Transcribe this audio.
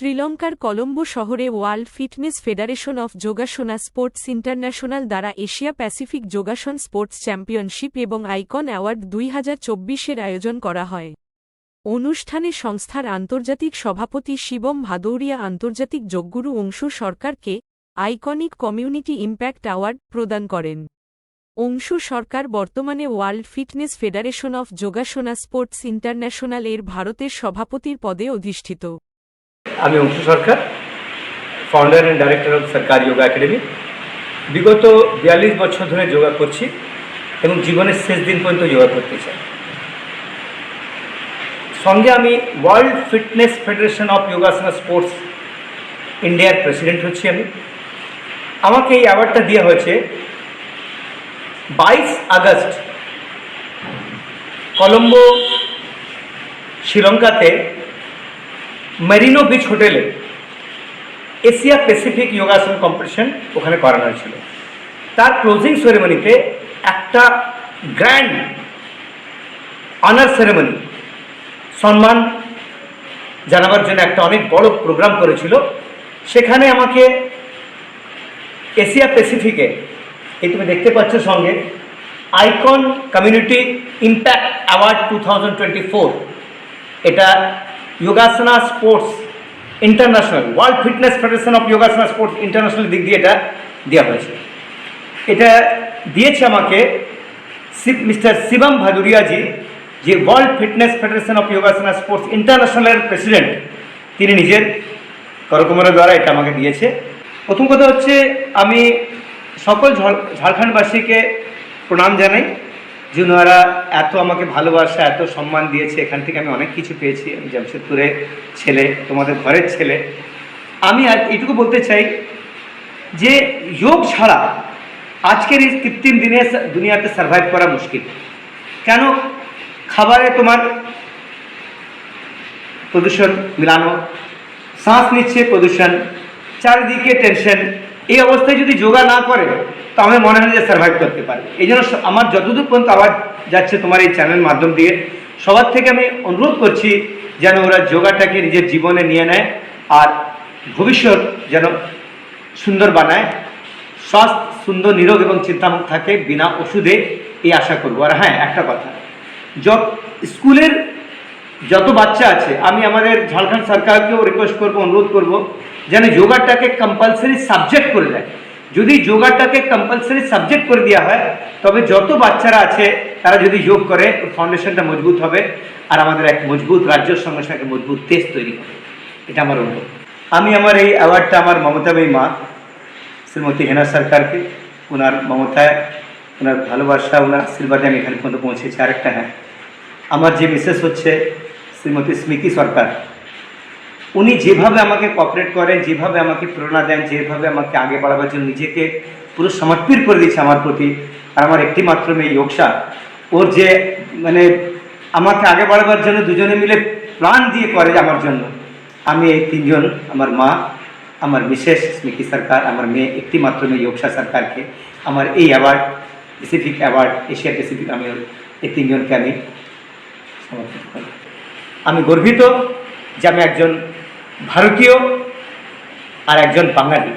শ্রীলঙ্কার কলম্বো শহরে World Fitness Federation of Yogasana Sports International দ্বারা Asia Pacific Yogasana Sports Championship এবং আইকন অ্যাওয়ার্ড দুই চব্বিশের আয়োজন করা হয়। অনুষ্ঠানে সংস্থার আন্তর্জাতিক সভাপতি শিবম ভাদৌরিয়া আন্তর্জাতিক যোগগুরু অংশু সরকারকে আইকনিক কমিউনিটি ইম্প্যাক্ট অ্যাওয়ার্ড প্রদান করেন। অংশু সরকার বর্তমানে World Fitness Federation of Yogasana Sports International এর ভারতের সভাপতির পদে অধিষ্ঠিত। আমি Anshu Sarkar founder and director of Sarkar yoga academy বিগত বিয়াল্লিশ বছর ধরে যোগা করছি এবং জীবনের শেষ দিন পর্যন্ত যোগা করতে চাই। সঙ্গে আমি world fitness federation of Yogasana sports ইন্ডিয়ার প্রেসিডেন্ট হচ্ছি আমি। আমাকে এই অ্যাওয়ার্ডটা দেওয়া হয়েছে বাইশ আগস্ট, কলম্বো, শ্রীলঙ্কাতে মেরিনো বিচ হোটেলে এশিয়া প্যাসিফিক যোগাসন কম্পিটিশন ওখানে করানো হয়েছিল। তার ক্লোজিং সেরেমনিতে একটা গ্র্যান্ড অনার সেরেমনি সম্মান জানাবার জন্য একটা অনেক বড় প্রোগ্রাম করেছিল। সেখানে আমাকে এশিয়া প্যাসিফিকে এই তুমি দেখতে পাচ্ছ সঙ্গে Icon community impact award two thousand twenty four এটা Yogasana Sports International World Fitness Federation of Yogasana Sports International দিক দিয়ে এটা দেওয়া হয়েছে। এটা দিয়েছে আমাকে মিস্টার শিবম ভাদুরিয়াজি, যে World Fitness Federation of Yogasana Sports ইন্টারন্যাশনালের president তিনি নিজের করকমরের দ্বারা এটা আমাকে দিয়েছে। প্রথম কথা হচ্ছে, আমি সকল ঝাড়- ঝাড়খণ্ডবাসীকে প্রণাম জানাই। ওনারা এত আমাকে ভালোবাসা, এত সম্মান দিয়েছে, এখান থেকে আমি অনেক কিছু পেয়েছি। আমি জামশেদপুরের ছেলে, তোমাদের ঘরের ছেলে। আমি এইটুকু বলতে চাই যে যোগ ছাড়া আজকের এই কৃত্রিম দিনে দুনিয়াতে সার্ভাইভ করা মুশকিল। কেন? খাবারে তোমার প্রদূষণ মিলানো, শ্বাস নিচ্ছে প্রদূষণ, চারিদিকে টেনশন এই অবস্থায় যদি যোগা না করে তো আমি মনে হয় যে সার্ভাইভ করতে পারবে। এই জন্য আমার যতদূর পর্যন্ত আওয়াজ যাচ্ছে তোমার এই চ্যানেল মাধ্যম দিয়ে, সবার থেকে আমি অনুরোধ করছি যেন ওরা যোগাটাকে নিজের জীবনে নিয়ে নেয় আর ভবিষ্যৎ যেন সুন্দর বানায়, স্বাস্থ্য সুন্দর, নিরোগ এবং চিন্তামুক্ত থাকে বিনা ওষুধে, এই আশা করব। আর হ্যাঁ একটা কথা, যত স্কুলের যত বাচ্চা আছে, আমি আমাদের ঝাড়খণ্ড সরকারকেও রিকোয়েস্ট করব, অনুরোধ করব, যেন যোগাটাকে কম্পালসারি সাবজেক্ট করে দেয়। যদি যোগাটাকে কম্পালসারি সাবজেক্ট করে দেওয়া হয়, তবে যত বাচ্চারা আছে, তারা যদি যোগ করে ফাউন্ডেশনটা মজবুত হবে, আর আমাদের এক মজবুত রাজ্যের সঙ্গে সঙ্গে মজবুত দেশ তৈরি হবে। এটা আমার অনুরোধ। আমি আমার এই অ্যাওয়ার্ডটা আমার মমতাবাই মা, শ্রীমতী হেনা সরকারকে ওনার মমতায় ওনার ভালোবাসা ওনার আশীর্বাদে আমি এখানে পর্যন্ত পৌঁছেছি। আরেকটা হ্যাঁ আমার যে মিসেস হচ্ছে শ্রীমতী স্মৃতি সরকার। উনি যেভাবে আমাকে কপারেট করেন, যেভাবে আমাকে প্রেরণা দেন, যেভাবে আমাকে আগে বাড়াবার জন্য নিজেকে পুরো সমর্পিত করে দিয়েছে আমার প্রতি, আর আমার একটি মাত্র মেয়ে যোগসা ওর যে মানে আমাকে আগে বাড়াবার জন্য দুজনে মিলে প্রাণ দিয়ে করে আমার জন্য। আমি এই তিনজন, আমার মা, আমার বিশেষ স্মৃতি সরকার, আমার মেয়ে, একটি মাত্র মেয়ে যোগসা সরকারকে, আমার এই award Pacific award Asia Pacific আমি এই তিনজনকে আমি সমর্পিত করি। আমি গর্বিত যে আমি একজন ভারতীয় আর একজন বাঙালি।